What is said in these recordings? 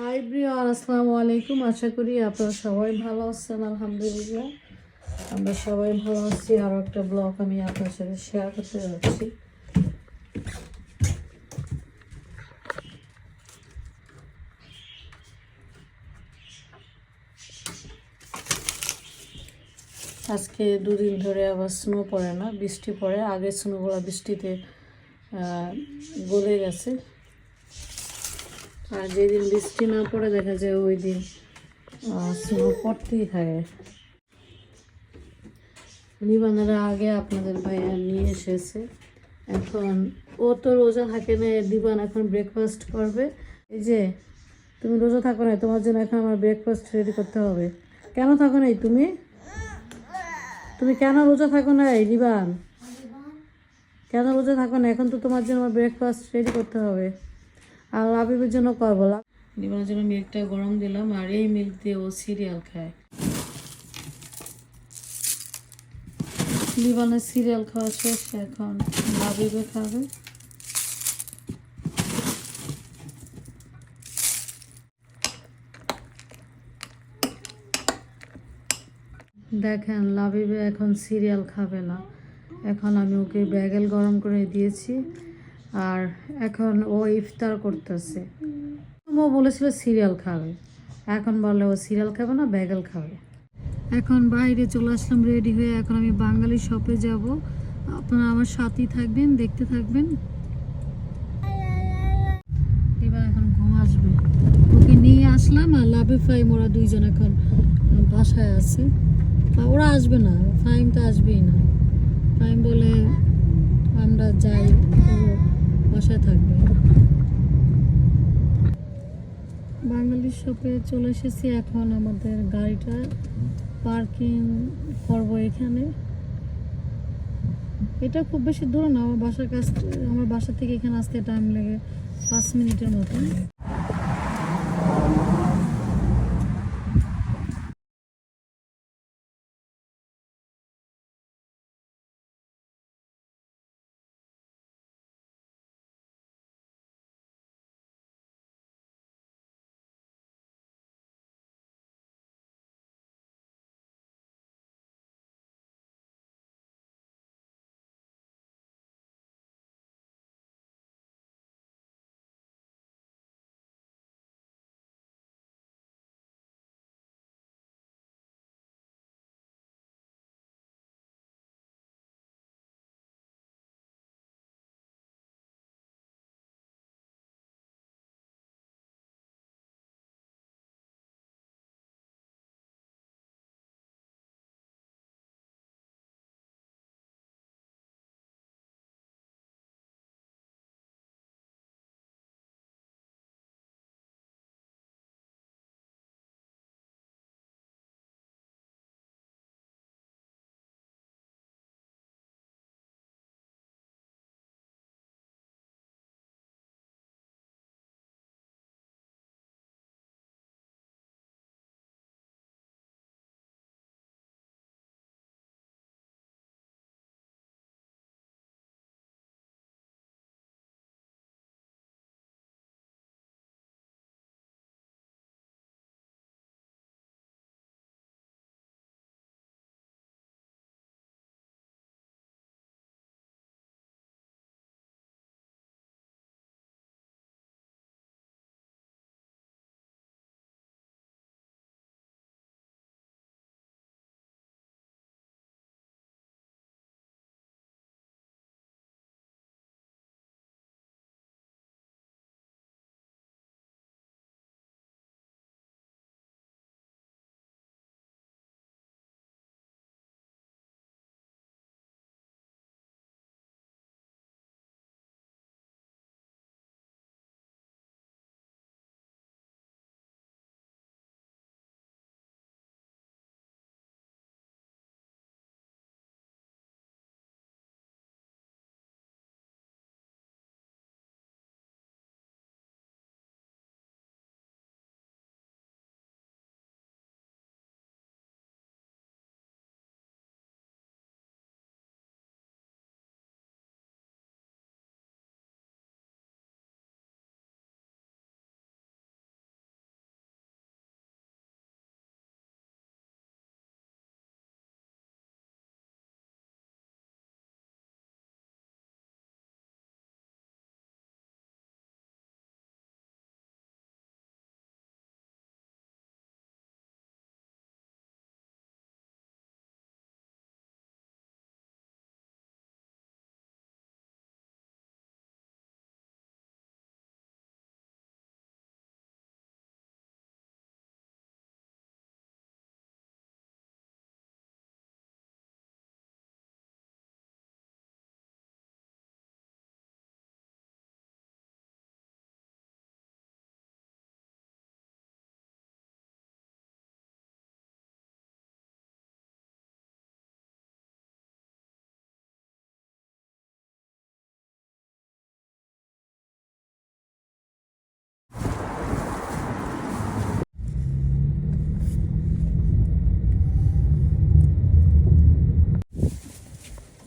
High Brian আসসালামু আলাইকুম আশা করি আপনারা সবাই ভালো আছেন আলহামদুলিল্লাহ আমরা সবাই ভালো আছি আরও একটা ব্লগ আমি আপনার সাথে শেয়ার করতে যাচ্ছি আজকে দুদিন ধরে আবার স্নো পড়ে না, বৃষ্টি পড়ে। আগে স্নোগুলো বৃষ্টিতে গলে গেছে। আর যেদিন বৃষ্টি না পড়ে, দেখা যায় ওই দিন স্নো পড়তেই থাকে লিবানারা আগে আপনাদের ভাইয়া নিয়ে এসেছে। এখন ও তো রোজা থাকে না, দিবান এখন ব্রেকফাস্ট করবে। এই যে, তুমি রোজা থাকো না, তোমার জন্য এখন আমার ব্রেকফাস্ট রেডি করতে হবে। কেন থাকো নাই তুমি? তুমি কেন রোজা থাকো না এই লিবান কেন রোজা থাকো না এখন তো তোমার জন্য আমার ব্রেকফাস্ট রেডি করতে হবে। আর লাবিবের জন্য করব লিবানের জন্য মিল্কটা গরম দিলাম আর এই মিল্ক দিয়ে ও সিরিয়াল খায়। লিবানের সিরিয়াল খাওয়া শেষ, এখন লাবিবে খাবে? দেখেন, লাবিবে এখন সিরিয়াল খাবে না। এখন আমি ওকে ব্যাগেল গরম করে দিয়েছি। আর এখন ও ইফতার করতেছে। ও বলেছিল সিরিয়াল খাবে। এখন বলে ও সিরিয়াল খাবে না ব্যাগেল খাবে। এখন বাইরে চলে আসলাম, রেডি হয়ে এখন আমি বাঙালি শপে যাব। আপনারা আমার সাথেই থাকবেন, দেখতে থাকবেন। এবার এখন ঘুম আসবে। ওকে নিয়ে আসলাম আর লাভে ফাইম ওরা দুইজন এখন বাসায় আছে। ওরা আসবে না, ফাইম তো আসবেই না। ফাইম বলে আমরা যাই। বাসায় থাকবে। বাঙালি শপে চলে এসেছি এখন আমাদের গাড়িটা। পার্কিং করব এখানে। এটা খুব বেশি দূরে না, আমার বাসার কাছ আমার বাসা থেকে এখানে আসতে টাইম লাগে পাঁচ মিনিটের মতো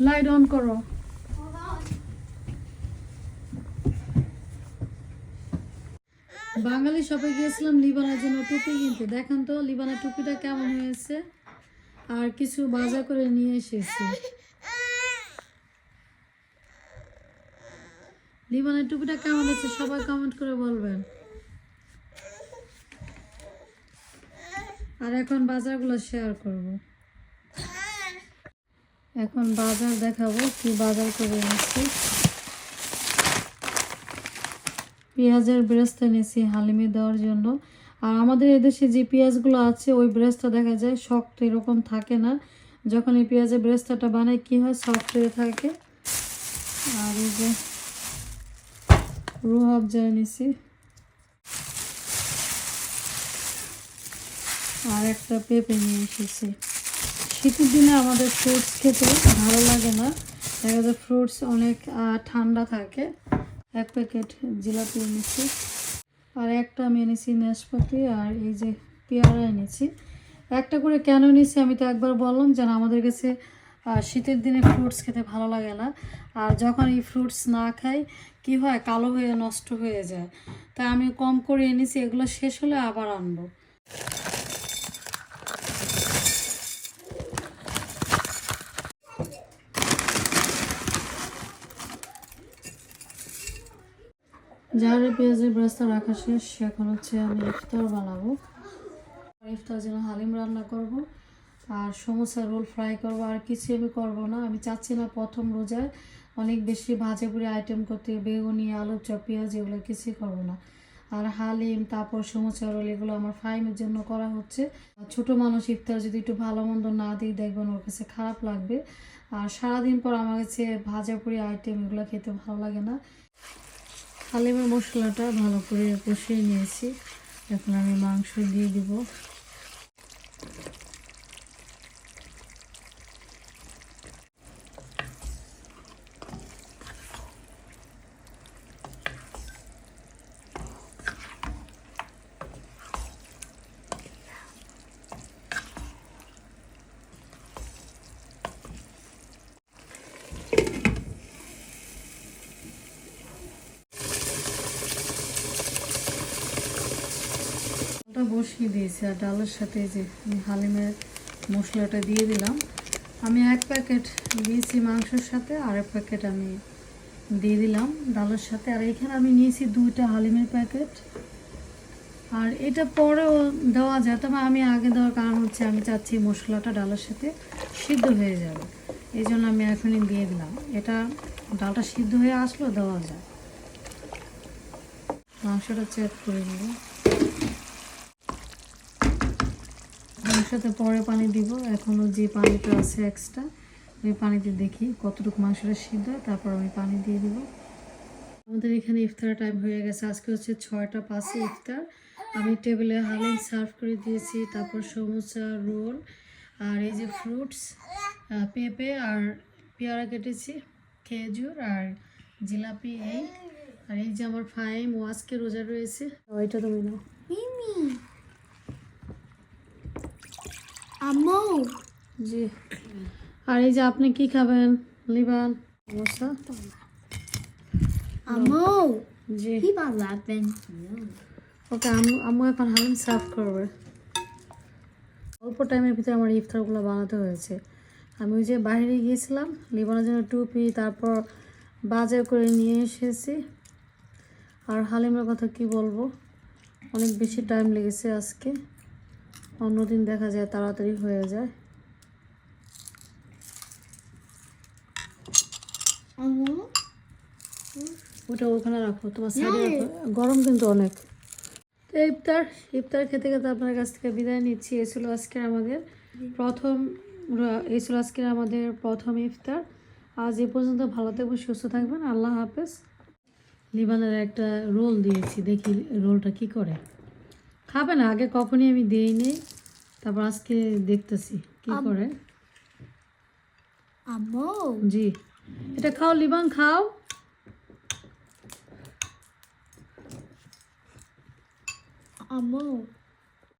লাইট অন করো। বাঙালি শপে গিয়েছিলাম লিবানের জন্য টুপি কিনতে। দেখেন তো, লিবানের টুপিটা কেমন হয়েছে? আর কিছু বাজার করে নিয়ে এসেছি। লিবানের টুপিটা কেমন হয়েছে সবাই কমেন্ট করে বলবেন। আর এখন বাজারগুলো শেয়ার করব। এখন বাজার দেখাবো, কি বাজার করে এনেছি। পেঁয়াজের ব্রেস্তা নিয়েছি হালিমে দেওয়ার জন্য। আর আমাদের এদেশে যে পেঁয়াজগুলো আছে, ওই ব্রেস্তা দেখা যায় শক্ত, এরকম থাকে না। যখন এই পেঁয়াজের ব্রেস্তাটা বানাই, কি হয়? সফট হয়ে থাকে। আর এই যে রুহাব যায় নিছি আর একটা পেঁপে নিয়ে এসেছি। শীতের দিনে আমাদের ফ্রুটস খেতে ভালো লাগে না। দেখা যায় ফ্রুটস অনেক ঠান্ডা থাকে। এক প্যাকেট জিলাপি এনেছি। আর একটা আমি এনেছি নাশপাতি আর এই যে পেয়ারা এনেছি। একটা করে কেন এনেছি আমি তো একবার বললাম যেন আমাদের কাছে শীতের দিনে ফ্রুটস খেতে ভালো লাগে না। আর যখন এই ফ্রুটস না খাই, কি হয়? কালো হয়ে নষ্ট হয়ে যায়। তাই আমি কম করে এনেছি, এগুলো শেষ হলে আবার আনব। যারে পেঁয়াজের ব্রাস্তা রাখা শেষ, এখন হচ্ছে আমি ইফতার বানাবো। ইফতার জন্য হালিম রান্না করব, আর সমোসা রোল ফ্রাই করব, আর কিছু আমি করব না। আমি চাচ্ছি না প্রথম রোজায় অনেক বেশি ভাজে পুরি আইটেম করতে, বেগুনি, আলু চপ, পেঁয়াজ, এগুলো কিছুই করব না। আর হালিম, তারপর সমোসা রোল, এগুলো আমার ফাইমের জন্য করা হচ্ছে। আর ছোট মানুষ ইফতার যদি একটু ভালো মন্দ না দিই দেখবেন, ওর কাছে খারাপ লাগবে। আর সারাদিন পর আমার কাছে ভাজা পুরি আইটেম, এগুলো খেতে ভালো লাগে না। হালিমের মশলাটা ভালো করে কষিয়ে নিয়েছি। এখন আমি মাংস দিয়ে দিব। ওটা বসিয়ে দিয়েছি, আর ডালের সাথে যে হালিমের মশলাটা দিয়ে দিলাম। আমি এক প্যাকেট দিয়েছি মাংসের সাথে, আর এক প্যাকেট আমি দিয়ে দিলাম ডালের সাথে। আর এখানে আমি নিয়েছি দুইটা হালিমের প্যাকেট। আর এটা পরেও দেওয়া যায়, তবে আমি আগে দেওয়ার কারণ হচ্ছে আমি চাচ্ছি মশলাটা ডালের সাথে সিদ্ধ হয়ে যাবে। এই জন্য আমি এখনই দিয়ে দিলাম। এটা ডালটা সিদ্ধ হয়ে আসলেও দেওয়া যায়। মাংসটা চেক করে নেব। মাংসতে পরে পানি দিব। এখনও যে পানিটা আছে এক্সট্রা ওই পানিতে দেখি কতটুকু মাংসটা সিদ্ধ হয় তারপর আমি পানি দিয়ে দিব। আমাদের এখানে ইফতার টাইম হয়ে গেছে। আজকে হচ্ছে ছয়টা পাঁচে ইফতার। আমি টেবিলে হালিম সার্ভ করে দিয়েছি তারপর সমোসা রোল আর এই যে ফ্রুটস পেঁপে আর পেয়ারা কেটেছি খেজুর আর জিলাপি এই। আর এই যে আমার ফাইম ও আজকে রোজা রয়েছে। ওইটা তুমি নাও. আম্মু। জি। আর এই যে আপনি কি খাবেন লিবান? সমস্যা আম্মু জি। কি বানাবেন ওকে আম্মু আম্মু এখন হালিম সার্ভ করবে। অল্প টাইমের ভিতরে আমার ইফতারগুলো বানাতে হয়েছে। আমি ওই যে বাইরে গিয়েছিলাম লিবানের জন্য টুপি তারপর বাজার করে নিয়ে এসেছি। আর হালিমের কথা কি বলব? অনেক বেশি টাইম লেগেছে আজকে। অন্যদিন দেখা যায় তাড়াতাড়ি হয়ে যায়। ওটা ওখানে রাখো তোমার সাইডে রাখো। গরম কিন্তু অনেক। তো ইফতার ইফতার খেতে খেতে আপনার কাছ থেকে বিদায় নিচ্ছি। এ ছিল আজকের আমাদের প্রথম এই ছিল আজকের আমাদের প্রথম ইফতার। আজ এ পর্যন্ত ভালো থাকবেন সুস্থ থাকবেন। আল্লাহ হাফেজ। লিবানের একটা রোল দিয়েছি দেখি রোলটা কি করে। খাবে না আগে কখনই আমি দিইনি। তারপর আজকে দেখতেছি কি করে? আম্মু? জি। এটা খাও লিবাং খাও। আম্মু।